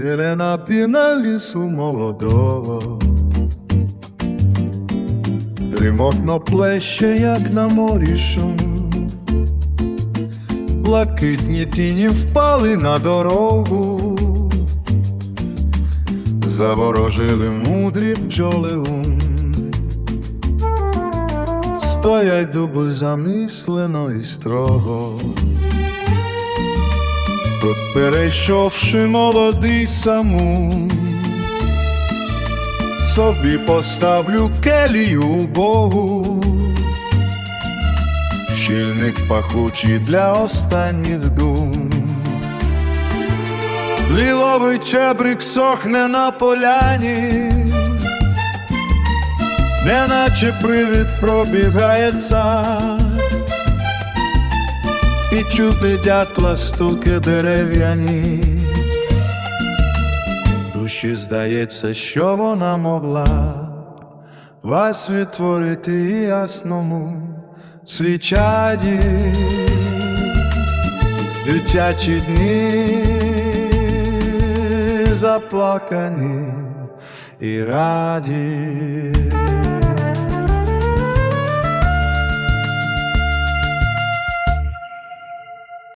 зелена піна лісу молодого. Дрімотно плеще, як на морі шум. Блакитні тіні впали на дорогу, заворожили мудрі бджоли ум. Стоять дуби замислено і строго. Перейшовши молодий саму, собі поставлю келію Богу, щільник пахучий для останніх дум. Ліловий чебрик сохне на поляні, неначе привід пробігає цар. Чути дятла стуки дерев'яні. Душі здається, що вона могла вас відтворити ясному свічаді, дитячі дні заплакані і раді.